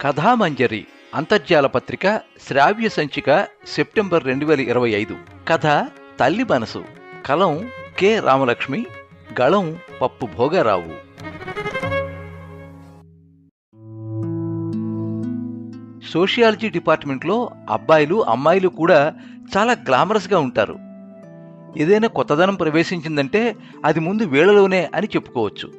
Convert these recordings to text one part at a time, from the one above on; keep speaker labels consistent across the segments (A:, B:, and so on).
A: కథామంజరి అంతర్జాల పత్రిక శ్రావ్య సంచిక సెప్టెంబర్ రెండు వేల ఇరవై ఐదు. కథ తల్లి మనసు. కలం కె రామలక్ష్మి. గళం పప్పు భోగారావు. సోషియాలజీ డిపార్ట్మెంట్లో అబ్బాయిలు అమ్మాయిలు కూడా చాలా గ్లామరస్గా ఉంటారు. ఏదైనా కొత్తదనం ప్రవేశించిందంటే అది ముందు వీళ్ళలోనే అని చెప్పుకోవచ్చు.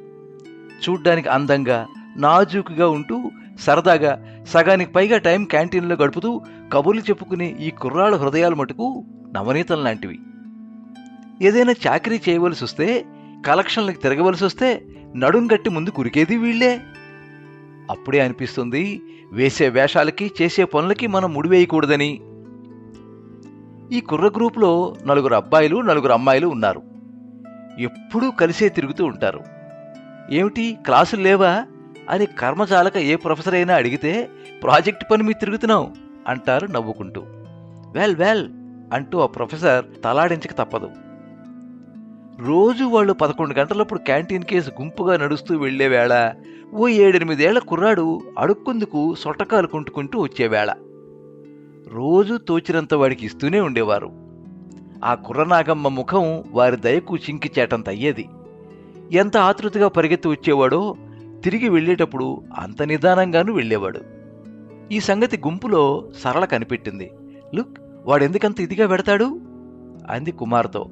A: చూడ్డానికి అందంగా నాజూకుగా ఉంటూ సరదాగా సగానికి పైగా టైం క్యాంటీన్లో గడుపుతూ కబుర్లు చెప్పుకునే ఈ కుర్రాళ్ళ హృదయాలు మటుకు నవనీతం లాంటివి. ఏదైనా చాకరీ చేయవలసి వస్తే కలెక్షన్లకు తిరగవలసి వస్తే నడుం గట్టి ముందు కురికేది వీళ్ళే. అప్పుడే అనిపిస్తుంది వేసే వేషాలకి చేసే పనులకి మనం ముడివేయకూడదని. ఈ కుర్ర గ్రూపులో నలుగురు అబ్బాయిలు నలుగురు అమ్మాయిలు ఉన్నారు. ఎప్పుడూ కలిసే తిరుగుతూ ఉంటారు. ఏమిటి క్లాసులు లేవా? అని కర్మచాలక ఏ ప్రొఫెసర్ అయినా అడిగితే ప్రాజెక్ట్ పని మీద తిరుగుతున్నాం అంటారు నవ్వుకుంటూ. వెల్ వెల్ అంటూ ఆ ప్రొఫెసర్ తలాడించక తప్పదు. రోజు వాళ్ళు పదకొండు గంటలప్పుడు క్యాంటీన్ కేసు గుంపుగా నడుస్తూ వెళ్ళే వేళ ఓ ఏడెనిమిదేళ్ళ కుర్రాడు అడుక్కుందుకు సొట్టకాలు కుంటుకుంటూ వచ్చేవేళ రోజు తోచినంత వాడికి ఇస్తూనే ఉండేవారు. ఆ కుర్రనాగమ్మ ముఖం వారి దయకు చింకి చేటంత అయ్యేది. ఎంత ఆతృతగా పరిగెత్తి వచ్చేవాడో తిరిగి వెళ్ళేటప్పుడు అంత నిదానంగానూ వెళ్ళేవాడు. ఈ సంగతి గుంపులో సరళ కనిపెట్టింది. లుక్ వాడెందుకంత ఇదిగా పెడతాడు అంది కుమార్తో.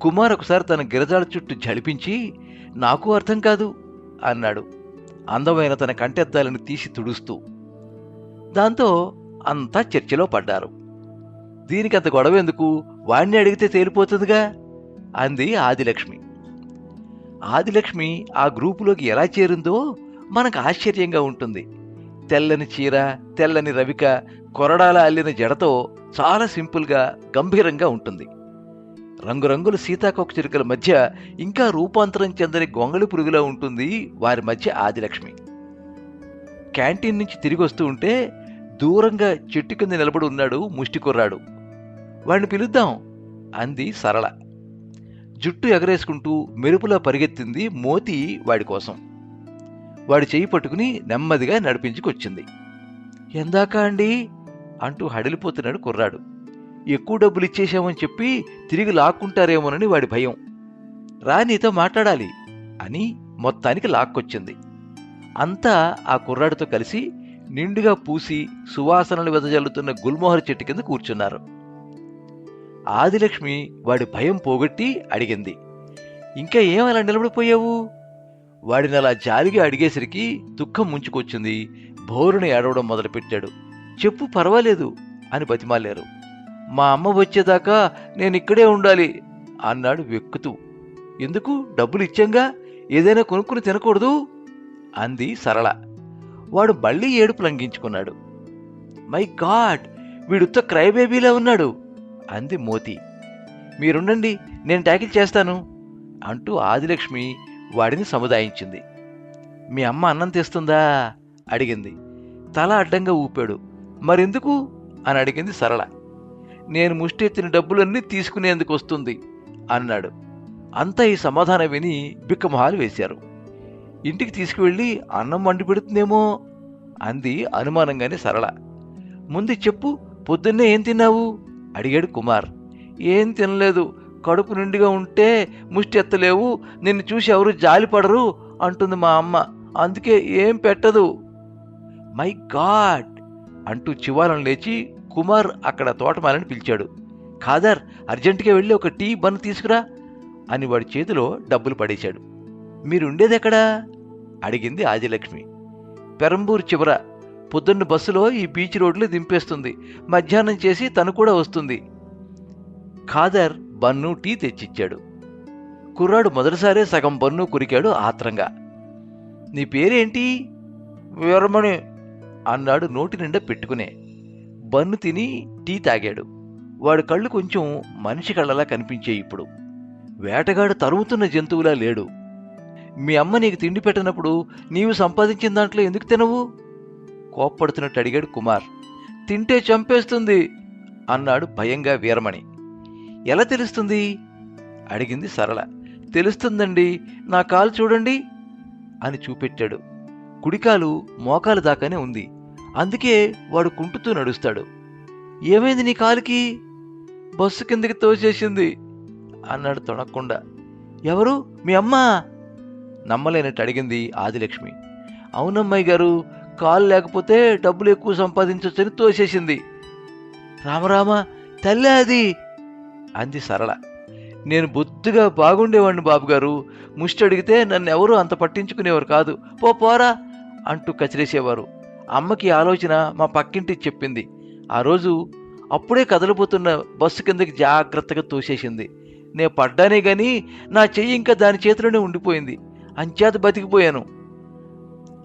A: కుమార్ ఒకసారి తన గిరజాల చుట్టూ జడిపించి నాకు అర్థం కాదు అన్నాడు. అందమైన తన కంటెద్దాలను తీసి తుడుస్తూ. దాంతో అంతా చర్చలో పడ్డారు. దీనికంత గొడవ ఎందుకు? వాణ్ణి అడిగితే తేలిపోతుందిగా అంది ఆదిలక్ష్మి. ఆదిలక్ష్మి ఆ గ్రూపులోకి ఎలా చేరిందో మనకు ఆశ్చర్యంగా ఉంటుంది. తెల్లని చీర తెల్లని రవిక కొరడాల అల్లిన జడతో చాలా సింపుల్గా గంభీరంగా ఉంటుంది. రంగురంగుల సీతాకోక చిరుకల మధ్య ఇంకా రూపాంతరం చెందని గొంగళి పురుగులా ఉంటుంది వారి మధ్య ఆదిలక్ష్మి. క్యాంటీన్ నుంచి తిరిగి వస్తూ ఉంటే దూరంగా చెట్టు కింద నిలబడి ఉన్నాడు ముష్టి కుర్రాడు వాడిని పిలుద్దాం అంది సరళ. జుట్టు ఎగరేసుకుంటూ మెరుపులా పరిగెత్తింది మోతి వాడి కోసం. వాడి చేయి పట్టుకుని నెమ్మదిగా నడిపించుకొచ్చింది. ఎందాక అండి? అంటూ హడిలిపోతున్నాడు కుర్రాడు. ఎక్కువ డబ్బులు ఇచ్చేశామని చెప్పి తిరిగి లాక్కుంటారేమోనని వాడి భయం. రా నీతో మాట్లాడాలి అని మొత్తానికి లాక్కొచ్చింది. అంతా ఆ కుర్రాడితో కలిసి నిండుగా పూసి సువాసనలు వెదజల్లుతున్న గుల్మోహర్ చెట్టు కింద కూర్చున్నారు. ఆదిలక్ష్మి వాడి భయం పోగొట్టి అడిగింది. ఇంకా ఏం అలా నిలబడిపోయావు? వాడిని అలా జాలిగా అడిగేసరికి దుఃఖం ముంచుకొచ్చింది. భోరుని ఏడవడం మొదలుపెట్టాడు. చెప్పు పర్వాలేదు అని బతిమాలేరు. మా అమ్మ వచ్చేదాకా నేను ఇక్కడే ఉండాలి అన్నాడు వెక్కుతూ. ఎందుకు? డబ్బులు ఇచ్చాంగా? ఏదైనా కొనుక్కుని తినకూడదు? అంది సరళ. వాడు మళ్ళీ ఏడుపు లంఘించుకున్నాడు. My God! వీడుత్త క్రైబేబీలా ఉన్నాడు. అంది మోతి. మీరుండండి నేను ట్యాకిల్ చేస్తాను అంటూ ఆదిలక్ష్మి వాడిని సముదాయించింది. మీ అమ్మ అన్నం తెస్తుందా? అడిగింది. తల అడ్డంగా ఊపాడు. మరెందుకు? అని అడిగింది సరళ. నేను ముష్టెత్తిన డబ్బులన్నీ తీసుకునేందుకు వస్తుంది అన్నాడు. అంతా ఈ సమాధానం విని బిక్కమొహాలు వేశారు. ఇంటికి తీసుకువెళ్ళి అన్నం వండి పెడుతుందేమో? అంది అనుమానంగానే సరళ. ముందు చెప్పు పొద్దున్నే ఏం తిన్నావు? అడిగాడు కుమార్. ఏం తినలేదు. కడుపు నిండుగా ఉంటే ముష్టి ఎత్తలేవు నిన్ను చూసి ఎవరు జాలిపడరు అంటుంది మా అమ్మ. అందుకే ఏం పెట్టదు. మై గాడ్ అంటూ చివాలను లేచి కుమార్ అక్కడ తోటమాలని పిలిచాడు. ఖాదర్ అర్జెంటుగా వెళ్ళి ఒక టీ బన్ తీసుకురా అని వాడి చేతిలో డబ్బులు పడేశాడు. మీరుండేదెక్కడా? అడిగింది ఆదిలక్ష్మి. పెరంబూరు చివర పొద్దున్న బస్సులో ఈ బీచ్ రోడ్లో దింపేస్తుంది. మధ్యాహ్నం చేసి తను కూడా వస్తుంది. ఖాదర్ బన్ను టీ తెచ్చిచ్చాడు. కుర్రాడు మొదటిసారే సగం బన్ను కురికాడు ఆత్రంగా. నీ పేరేంటి? వీరమణి అన్నాడు నోటి నిండా పెట్టుకునే. బన్ను తిని టీ తాగాడు. వాడి కళ్ళు కొంచెం మనిషి కళ్ళలా కనిపించే ఇప్పుడు. వేటగాడు తరుముతున్న జంతువులా లేడు. మీ అమ్మ నీకు తిండి పెట్టినప్పుడు నీవు సంపాదించిన దాంట్లో ఎందుకు తినవు? కోప్పడుతున్నట్టు అడిగాడు కుమార్. తింటే చంపేస్తుంది అన్నాడు భయంగా వీరమణి. ఎలా తెలుస్తుంది? అడిగింది సరళ. తెలుస్తుందండి నా కాలు చూడండి అని చూపెట్టాడు. కుడికాలు మోకాలు దాకానే ఉంది. అందుకే వాడు కుంటుతూ నడుస్తాడు. ఏమైంది నీ కాలుకి? బస్సు కిందకి తోసేసింది అన్నాడు తొణక్కుండా ఎవరు? మీ అమ్మ? నమ్మలేనట్టు అడిగింది ఆదిలక్ష్మి. అవునమ్మాయి గారు కాలు లేకపోతే డబ్బులు ఎక్కువ సంపాదించొచ్చని తోసేసింది రామరామ తల్లి అది! అంది సరళ. నేను బొద్దుగా బాగుండేవాడిని బాబుగారు ముష్టి అడిగితే నన్ను ఎవరూ అంత పట్టించుకునేవారు కాదు. పో పోరా! అంటూ కచిరేసేవారు అమ్మకి ఆలోచన మా పక్కింటికి చెప్పింది. ఆ రోజు అప్పుడే కదలిపోతున్న బస్సు కిందకి జాగ్రత్తగా తోసేసింది. నేను పడ్డానే గాని నా చెయ్యి ఇంకా దాని చేతిలోనే ఉండిపోయింది. అంచేత బతికిపోయాను.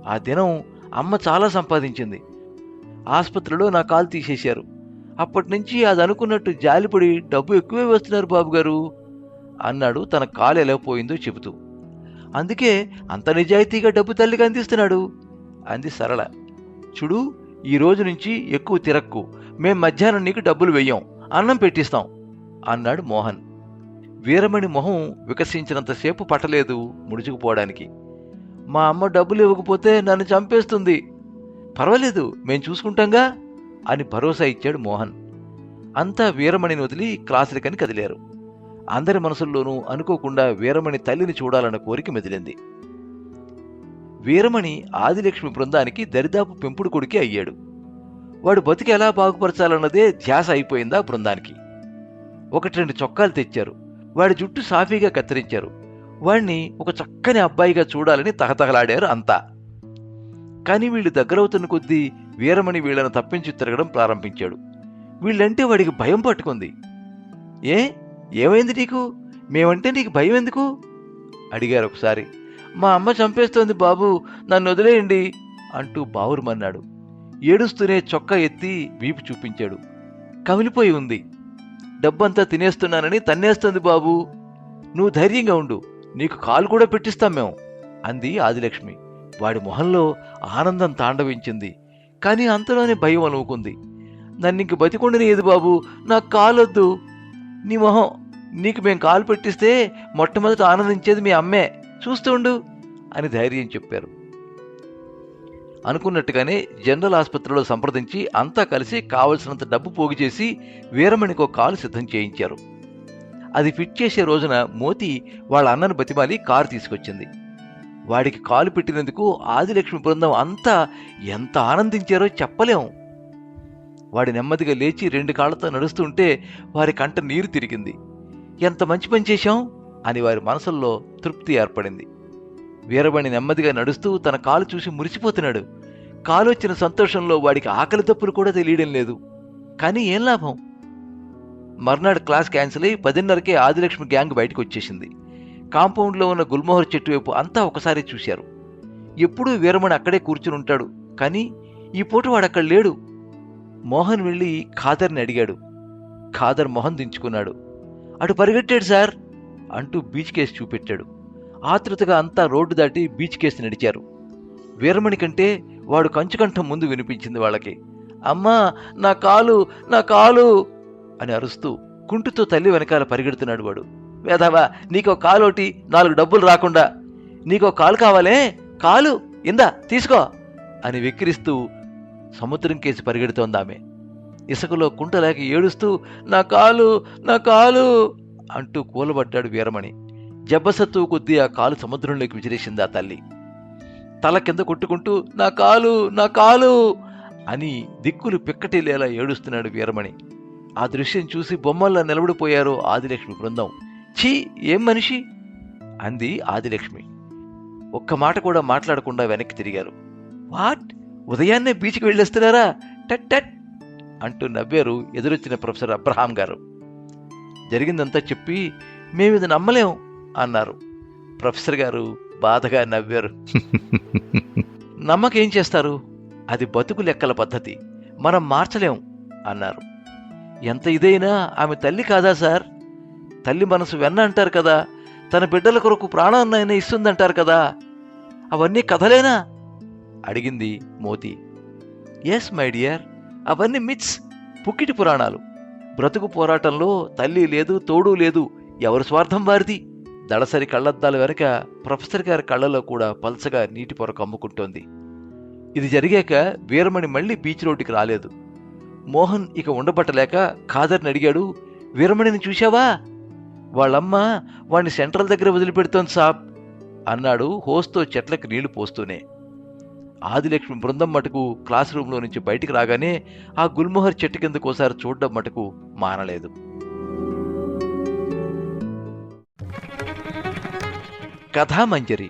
A: ఆ దినం అమ్మ చాలా సంపాదించింది. ఆసుపత్రిలో నా కాలు తీసేశారు. అప్పటి నుంచి అది అనుకున్నట్టు జాలిపడి డబ్బు ఎక్కువే వేస్తున్నారు బాబుగారు అన్నాడు తన కాలు ఎలా పోయిందో చెబుతూ. అందుకే అంత నిజాయితీగా డబ్బు తల్లికి అందిస్తున్నాడు అంది సరళ. చూడు ఈ రోజు నుంచి ఎక్కువ తిరక్కు. మేం మధ్యాహ్నం నీకు డబ్బులు వెయ్యం. అన్నం పెట్టిస్తాం అన్నాడు మోహన్. వీరమణి మొహం వికసించినంతసేపు పట్టలేదు ముడుచుకుపోవడానికి. మా అమ్మ డబ్బులు ఇవ్వకపోతే నన్ను చంపేస్తుంది. పర్వాలేదు మేం చూసుకుంటాంగా అని భరోసా ఇచ్చాడు మోహన్. అంతా వీరమణిని వదిలి క్లాసులకని కదిలారు. అందరి మనసుల్లోనూ అనుకోకుండా వీరమణి తల్లిని చూడాలన్న కోరిక మెదిలింది. వీరమణి ఆదిలక్ష్మి బృందానికి దరిదాపు పెంపుడు కొడుకే అయ్యాడు. వాడు బతికి ఎలా బాగుపరచాలన్నదే ధ్యాస అయిపోయిందా బృందానికి. ఒకటి రెండు చొక్కాలు తెచ్చారు. వాడి జుట్టు సాఫీగా కత్తిరించారు. వాణ్ణి ఒక చక్కని అబ్బాయిగా చూడాలని తహతహలాడారు అంతా. కానీ వీళ్ళు దగ్గరవుతున్న కొద్దీ వీరమణి వీళ్ళను తప్పించి తిరగడం ప్రారంభించాడు. వీళ్ళంటే వాడికి భయం పట్టుకుంది. ఏ? ఏమైంది నీకు? మేమంటే నీకు భయం ఎందుకు? అడిగారు ఒకసారి. మా అమ్మ చంపేస్తోంది బాబు నన్ను వదిలేయండి అంటూ బావురుమన్నాడు ఏడుస్తూనే చొక్కా ఎత్తి వీపు చూపించాడు. కమిలిపోయి ఉంది. డబ్బంతా తినేస్తున్నానని తన్నేస్తుంది బాబు. నువ్వు ధైర్యంగా ఉండు. నీకు కాలు కూడా పెట్టిస్తాం మేము అంది ఆదిలక్ష్మి. వాడి మొహంలో ఆనందం తాండవించింది. కానీ అంతలోనే భయం అలుముకుంది. నన్నింక బతికొండనియదు బాబు నాకు కాలొద్దు. నీ మొహం నీకు మేం కాలు పెట్టిస్తే మొట్టమొదట ఆనందించేది మీ అమ్మే. చూస్తుండు అని ధైర్యం చెప్పారు. అనుకున్నట్టుగానే జనరల్ ఆసుపత్రిలో సంప్రదించి అంతా కలిసి కావలసినంత డబ్బు పోగు చేసి వీరమణికో కాలు సిద్ధం చేయించారు. అది ఫిట్ చేసే రోజున మోతి వాళ్ళ అన్నను బతిమాలి కారు తీసుకొచ్చింది. వాడికి కాలు పెట్టినందుకు ఆదిలక్ష్మి బృందం అంతా ఎంత ఆనందించారో చెప్పలేం. వాడి నెమ్మదిగా లేచి రెండు కాళ్ళతో నడుస్తుంటే వారి కంట నీరు తిరిగింది. ఎంత మంచి పని చేశాం? అని వారి మనసుల్లో తృప్తి ఏర్పడింది. వీరబణి నెమ్మదిగా నడుస్తూ తన కాలు చూసి మురిసిపోతున్నాడు. కాలు వచ్చిన సంతోషంలో వాడికి ఆకలి తప్పులు కూడా తెలియడం లేదు. కానీ ఏం లాభం? మర్నాడు క్లాస్ క్యాన్సిల్ అయి పదిన్నరకే ఆదిలక్ష్మి గ్యాంగ్ బయటకు వచ్చేసింది. కాంపౌండ్లో ఉన్న గుల్మోహర్ చెట్టు వైపు అంతా ఒకసారి చూశారు. ఎప్పుడూ వీరమణి అక్కడే కూర్చుని ఉంటాడు కానీ ఈ పూట వాడు అక్కడ లేడు. మోహన్ వెళ్ళి ఖాదర్ని అడిగాడు. ఖాదర్ మొహం దించుకున్నాడు. అటు పరిగెట్టాడు సార్ అంటూ బీచ్ కేసు చూపెట్టాడు. ఆతృతగా అంతా రోడ్డు దాటి బీచ్ కేసు నడిచారు. వీరమణి కంటే వాడు కంచుకంఠం ముందు వినిపించింది వాళ్ళకి. అమ్మా నా కాలు నా కాలు! అని అరుస్తూ కుంటుతో తల్లి వెనకాల పరిగెడుతున్నాడు వాడు. వేధవా నీకో కాలోటి నాలుగు డబ్బులు రాకుండా. నీకో కాలు కావాలే? కాలు ఇందా తీసుకో అని వెక్కిరిస్తూ సముద్రం కేసి పరిగెడుతోంది ఆమె. ఇసుకలో కుంటలేక ఏడుస్తూ నా కాలు నా కాలు అంటూ కూలబడ్డాడు వీరమణి. జబ్బసత్తువు కొద్దీ ఆ కాలు సముద్రంలోకి విసిరేసింది ఆ తల్లి. తల కింద కొట్టుకుంటూ నా కాలు నా కాలు అని దిక్కులు పిక్కటిల్లేలా ఏడుస్తున్నాడు వీరమణి. ఆ దృశ్యం చూసి బొమ్మల్లా నిలబడిపోయారు ఆదిలక్ష్మి బృందం. ఛీ ఏం మనిషి? అంది ఆదిలక్ష్మి. ఒక్క మాట కూడా మాట్లాడకుండా వెనక్కి తిరిగారు. వాట్? ఉదయాన్నే బీచ్కి వెళ్ళేస్తున్నారా? టట్ టట్ అంటూ నవ్వారు ఎదురొచ్చిన ప్రొఫెసర్ అబ్రహాం గారు. జరిగిందంతా చెప్పి మేము ఇది నమ్మలేం అన్నారు. ప్రొఫెసర్ గారు బాధగా నవ్వారు. నమ్మకేం చేస్తారు? అది బతుకు లెక్కల పద్ధతి. మనం మార్చలేం అన్నారు. ఎంత ఇదైనా ఆమె తల్లి కాదా సార్? తల్లి మనసు వెన్న అంటారు కదా తన బిడ్డల కొరకు ప్రాణాన్నైనా ఇస్తుందంటారు కదా. అవన్నీ కథలేనా? అడిగింది మోతి. ఎస్ మై డియర్ అవన్నీ మిత్స్ పుక్కిటి పురాణాలు. బ్రతుకు పోరాటంలో తల్లి లేదు తోడు లేదు ఎవరి స్వార్థం వారిది? దళసరి కళ్ళద్దాల వెనక ప్రొఫెసర్ గారి కళ్ళలో కూడా పల్చగా నీటి పొర కమ్ముకుంటోంది. ఇది జరిగాక వీరమణి మళ్ళీ బీచ్ రోడ్డుకి రాలేదు. మోహన్ ఇక ఉండబట్టలేక ఖాదర్ని అడిగాడు వీరమణిని చూశావా? వాళ్ళమ్మ వాణ్ణి సెంట్రల్ దగ్గర వదిలిపెడుతోంది సాబ్ అన్నాడు హోస్తో చెట్లకు నీళ్ళు పోస్తూనే. ఆదిలక్ష్మి బృందం మటుకు క్లాస్ రూంలో నుంచి బయటికి రాగానే ఆ గుల్మోహర్ చెట్టు కిందకు ఒకసారి చూడడం మటుకు మానలేదు. కథామంజరి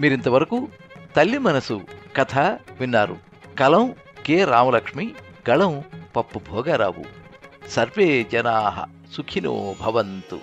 A: మీరింతవరకు తల్లి మనసు కథ విన్నారు. కలం కె రామలక్ష్మి గళం పప్పు భోగరావు. సర్వే జనా సుఖినో భవంతు.